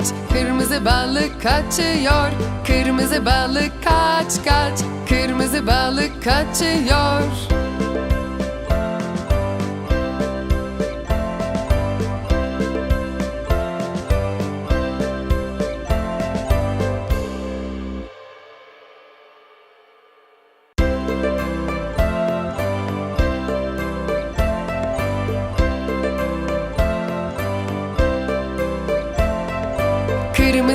kaç Kırmızı balık kaçıyor. Kırmızı balık kaç kaç Kırmızı balık kaçıyor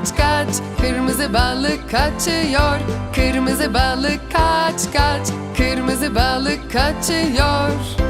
kaç kaç Kırmızı balık kaçıyor. Kırmızı balık kaç kaç Kırmızı balık kaçıyor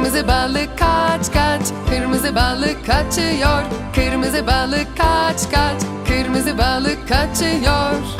Kırmızı balık kaç kaç. Kırmızı balık kaçıyor. Kırmızı balık kaç kaç. Kırmızı balık kaçıyor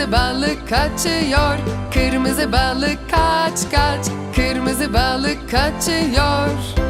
Kırmızı balık kaçıyor Kırmızı balık kaç kaç Kırmızı balık kaçıyor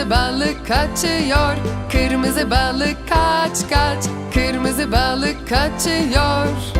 Kırmızı balık kaçıyor Kırmızı balık kaç kaç Kırmızı balık kaçıyor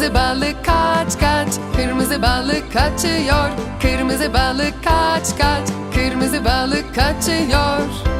Kırmızı balık kaç kaç? Kırmızı balık kaçıyor? Kırmızı balık kaç kaç? Kırmızı balık kaçıyor